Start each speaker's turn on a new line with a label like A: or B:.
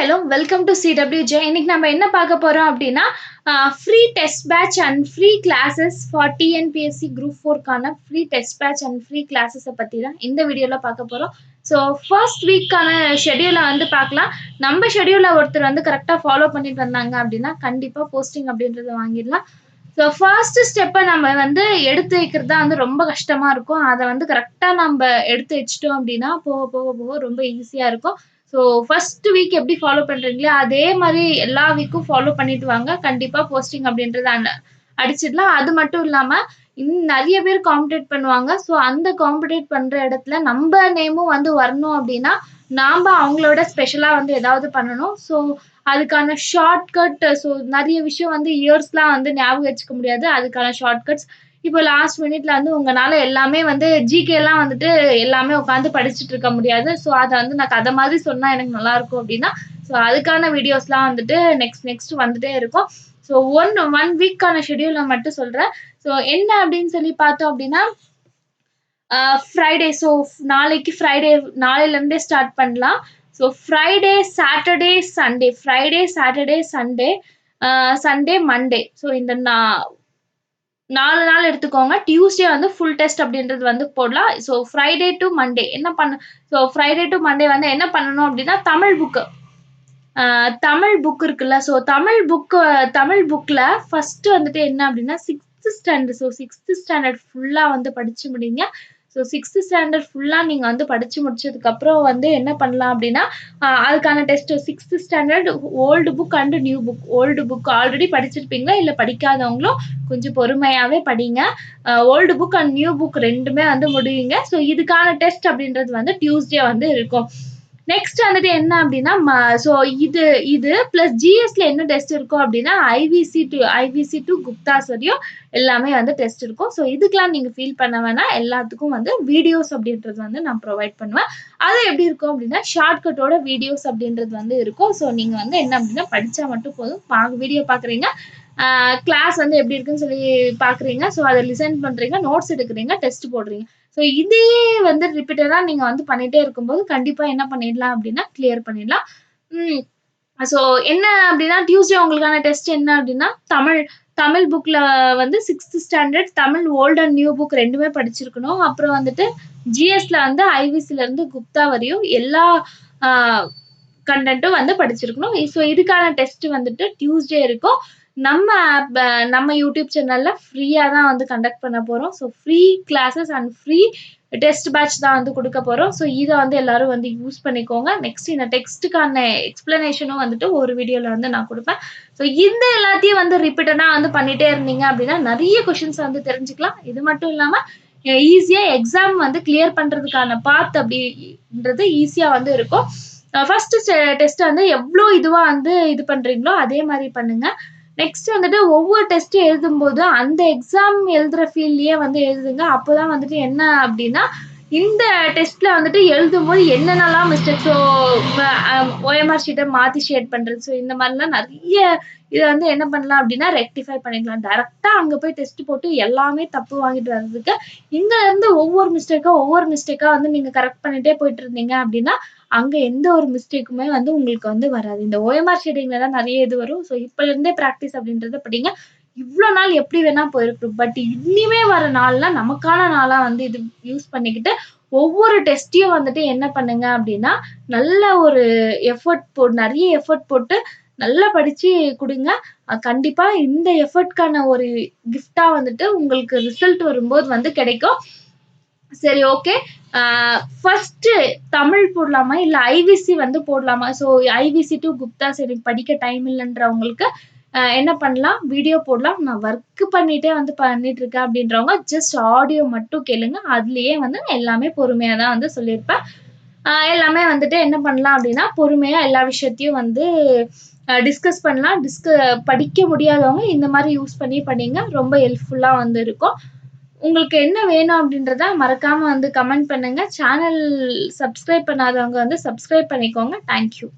A: Hello welcome to CWJ இன்னைக்கு நம்ம என்ன பார்க்க போகிறோம் அப்படின்னா free test batch and free classes for TNPSC group ஃபோர்க்கான free test batch and free கிளாஸஸை பற்றி தான் இந்த வீடியோவில் பார்க்க போகிறோம் ஸோ ஃபர்ஸ்ட் வீக்கான ஷெடியூலை வந்து பார்க்கலாம். நம்ம ஷெடியூலை ஒருத்தர் வந்து கரெக்டாக ஃபாலோ பண்ணிட்டு வந்தாங்க அப்படின்னா கண்டிப்பாக போஸ்டிங் அப்படின்றத வாங்கிடலாம். ஸோ ஃபர்ஸ்ட் ஸ்டெப்பை நம்ம வந்து எடுத்து வைக்கிறது தான் வந்து ரொம்ப கஷ்டமாக இருக்கும். அதை வந்து கரெக்டாக நம்ம எடுத்து வச்சிட்டோம் அப்படின்னா போக போக போக ரொம்ப ஈஸியாக இருக்கும். ஸோ ஃபர்ஸ்ட் வீக் எப்படி ஃபாலோ பண்ணுறீங்களோ அதே மாதிரி எல்லா வீக்கும் ஃபாலோ பண்ணிட்டு வாங்க. கண்டிப்பாக போஸ்டிங் அப்படின்றத அந்த அடிச்சிடலாம். அது மட்டும் இல்லாமல் இன்னும் நிறைய பேர் காம்படேட் பண்ணுவாங்க. ஸோ அந்த காம்படேட் பண்ணுற இடத்துல நம்ம நேமும் வந்து வரணும் அப்படின்னா நாம் அவங்களோட ஸ்பெஷலாக வந்து ஏதாவது பண்ணணும். ஸோ அதுக்கான ஷார்ட்கட் ஸோ நிறைய விஷயம் வந்து இயர்ஸ்லாம் வந்து ஞாபகம் வச்சுக்க முடியாது. அதுக்கான ஷார்ட்கட்ஸ் இப்போ லாஸ்ட் மினிட்ல வந்து உங்களால் எல்லாமே வந்து ஜிகே எல்லாம் வந்துட்டு எல்லாமே உட்காந்து படிச்சுட்டு இருக்க முடியாது. ஸோ அதை வந்து நான் கதை மாதிரி சொன்னால் எனக்கு நல்லா இருக்கும் அப்படின்னா ஸோ அதுக்கான வீடியோஸ்லாம் வந்துட்டு நெக்ஸ்ட் நெக்ஸ்ட் வந்துட்டே இருக்கும். ஸோ ஒன் ஒன் வீக்கான ஷெடியூலை மட்டும் சொல்கிறேன் ஸோ என்ன அப்படின்னு சொல்லி பார்த்தோம் அப்படின்னா ஃப்ரைடே ஸோ நாளைக்கு ஃப்ரைடே நாளையிலேருந்தே ஸ்டார்ட் பண்ணலாம். So Friday Saturday Sunday Friday Saturday Sunday Sunday Monday so இந்த நான் நாலு நாள் எடுத்துக்கோங்க. டியூஸ்டே வந்து ஃபுல் டெஸ்ட் அப்படின்றது வந்து போடலாம். ஸோ ஃப்ரைடே டு மண்டே என்ன பண்ண ஸோ ஃப்ரைடே டு மண்டே வந்து என்ன பண்ணணும் அப்படின்னா தமிழ் புக்கு தமிழ் புக் இருக்குல்ல. ஸோ தமிழ் புக்கு தமிழ் புக்கில் ஃபஸ்ட்டு வந்துட்டு என்ன அப்படின்னா sixth standard so sixth standard ஃபுல்லாக வந்து படித்து முடிங்க. ஸோ சிக்ஸ்த்து ஸ்டாண்டர்ட் ஃபுல்லாக நீங்கள் வந்து படித்து முடிச்சதுக்கப்புறம் வந்து என்ன பண்ணலாம் அப்படின்னா அதுக்கான test sixth standard old book and new book old book already படிச்சிருப்பீங்களா? இல்லை படிக்காதவங்களும் கொஞ்சம் பொறுமையாகவே படிங்க. Old book and new book ரெண்டுமே வந்து முடியுங்க. ஸோ இதுக்கான டெஸ்ட் அப்படின்றது வந்து டியூஸ்டே வந்து இருக்கும். நெக்ஸ்ட் வந்துட்டு என்ன அப்படின்னா ஸோ இது இது ப்ளஸ் ஜிஎஸ்ல என்ன டெஸ்ட் இருக்கும் அப்படின்னா IVC to IVC to Guptas வரையும் எல்லாமே வந்து டெஸ்ட் இருக்கும். ஸோ இதுக்கெலாம் நீங்கள் ஃபீல் பண்ண வேணாம். எல்லாத்துக்கும் வந்து வீடியோஸ் அப்படின்றது வந்து நான் ப்ரொவைட் பண்ணுவேன். அது எப்படி இருக்கும் அப்படின்னா ஷார்ட்கட்டோட வீடியோஸ் அப்படின்றது வந்து இருக்கும். ஸோ நீங்கள் வந்து என்ன அப்படின்னா படித்தா மட்டும் போதும். பா வீடியோ பார்க்குறீங்க கிளாஸ் வந்து எப்படி இருக்குன்னு சொல்லி பார்க்குறீங்க ஸோ அதை லிசன் பண்ணுறீங்க நோட்ஸ் எடுக்கிறீங்க. டெஸ்ட் போடுறீங்க. ஸோ இதையே வந்து ரிப்பீட்டடாக நீங்கள் வந்து பண்ணிகிட்டே இருக்கும்போது கண்டிப்பாக என்ன பண்ணிடலாம் அப்படின்னா கிளியர் பண்ணிடலாம். ஸோ என்ன அப்படின்னா டியூஸ்டே உங்களுக்கான டெஸ்ட் என்ன அப்படின்னா தமிழ் தமிழ் புக்கில் வந்து sixth standard Tamil old and new book ரெண்டுமே படிச்சிருக்கணும். அப்புறம் வந்துட்டு ஜிஎஸ்ல வந்து ஐவிசிலேருந்து குப்தா வரையும் எல்லா கண்டென்ட்டும் வந்து படிச்சிருக்கணும். ஸோ இதுக்கான டெஸ்ட் வந்துட்டு டியூஸ்டே இருக்கும். நம்ம ஆப் நம்ம யூடியூப் சேனலில் ஃப்ரீயாக தான் வந்து கண்டக்ட் பண்ண போகிறோம் so free classes and free test batch தான் வந்து கொடுக்க போகிறோம் ஸோ இதை வந்து எல்லோரும் வந்து யூஸ் பண்ணிக்கோங்க. நெக்ஸ்ட் இந்த டெக்ஸ்ட்டுக்கான எக்ஸ்ப்ளனேஷனும் வந்துட்டு ஒரு வீடியோவில் வந்து நான் கொடுப்பேன். ஸோ இந்த எல்லாத்தையும் வந்து ரிப்பீட்டடாக வந்து பண்ணிகிட்டே இருந்தீங்க அப்படின்னா நிறைய கொஷின்ஸ் வந்து தெரிஞ்சுக்கலாம். இது மட்டும் இல்லாமல் ஈஸியாக எக்ஸாம் வந்து கிளியர் பண்ணுறதுக்கான பாத் அப்படின்றது ஈஸியாக வந்து இருக்கும். ஃபஸ்ட்டு டெஸ்ட் வந்து எவ்வளோ இதுவாக வந்து இது பண்ணுறீங்களோ அதே மாதிரி பண்ணுங்கள் நெக்ஸ்ட் வந்துட்டு ஒவ்வொரு டெஸ்ட்டும் எழுதும்போது அந்த எக்ஸாம் எழுதுகிற ஃபீல்ட்லேயே வந்து எழுதுங்க. அப்போ தான் வந்துட்டு என்ன அப்படின்னா இந்த டெஸ்ட்டில் வந்துட்டு எழுதும்போது என்னென்னலாம் மிஸ்டேக் ஸோ ஓஎம்ஆர் ஷீட்டை மாற்றி ஷேட் பண்ணுறது ஸோ இந்த மாதிரிலாம் நிறைய இதை வந்து என்ன பண்ணலாம் அப்படின்னா ரெக்டிஃபை பண்ணிக்கலாம். டேரெக்டாக அங்கே போய் டெஸ்ட் போட்டு எல்லாமே தப்பு வாங்கிட்டு வர்றதுக்கு இங்கேருந்து ஒவ்வொரு மிஸ்டேக்காக ஒவ்வொரு மிஸ்டேக்காக வந்து நீங்கள் கரெக்ட் பண்ணிகிட்டே போயிட்டு இருந்தீங்க அப்படின்னா அங்கே எந்த ஒரு மிஸ்டேக்குமே வந்து உங்களுக்கு வந்து வராது. இந்த ஓஎம்ஆர் ஷீட்டிங்கில் தான் நிறைய இது வரும். ஸோ இப்போலேருந்தே ப்ராக்டிஸ் அப்படின்றத படிங்க. இவ்வளோ நாள் எப்படி வேணா போயிருக்கும் பட் இனிமே வர நாள்லாம் நமக்கான நாளாக வந்து இது யூஸ் பண்ணிக்கிட்டு ஒவ்வொரு டெஸ்ட்டையும் வந்துட்டு என்ன பண்ணுங்க அப்படின்னா நல்ல ஒரு எஃபர்ட் போ நிறைய எஃபர்ட் போட்டு நல்லா படித்து கொடுங்க. கண்டிப்பாக இந்த எஃபர்ட்கான ஒரு கிஃப்டாக வந்துட்டு உங்களுக்கு ரிசல்ட் வரும்போது வந்து கிடைக்கும். சரி ஓகே ஃபஸ்ட்டு தமிழ் போடலாமா? இல்லை ஐவிசி வந்து போடலாமா? ஸோ ஐவிசி டு குப்தாஸ் எனக்கு படிக்க டைம் இல்லைன்றவங்களுக்கு என்ன பண்ணலாம்? வீடியோ போடலாம். நான் ஒர்க்கு பண்ணிகிட்டே வந்து பண்ணிட்டு இருக்கேன் அப்படின்றவங்க ஜஸ்ட் ஆடியோ மட்டும் கேளுங்க. அதுலேயே வந்து எல்லாமே பொறுமையாக தான் வந்து சொல்லியிருப்பேன். எல்லாமே வந்துட்டு என்ன பண்ணலாம் அப்படின்னா பொறுமையாக எல்லா விஷயத்தையும் வந்து டிஸ்கஸ் பண்ணலாம். டிஸ்க படிக்க முடியாதவங்க இந்த மாதிரி யூஸ் பண்ணி பண்ணிங்க ரொம்ப ஹெல்ப்ஃபுல்லாக வந்து இருக்கும். உங்களுக்கு என்ன வேணும் அப்படின்றத மறக்காமல் வந்து கமெண்ட் பண்ணுங்கள் சேனல் சப்ஸ்கிரைப் பண்ணாதவங்க வந்து சப்ஸ்கிரைப் பண்ணிக்கோங்க. தேங்க்யூ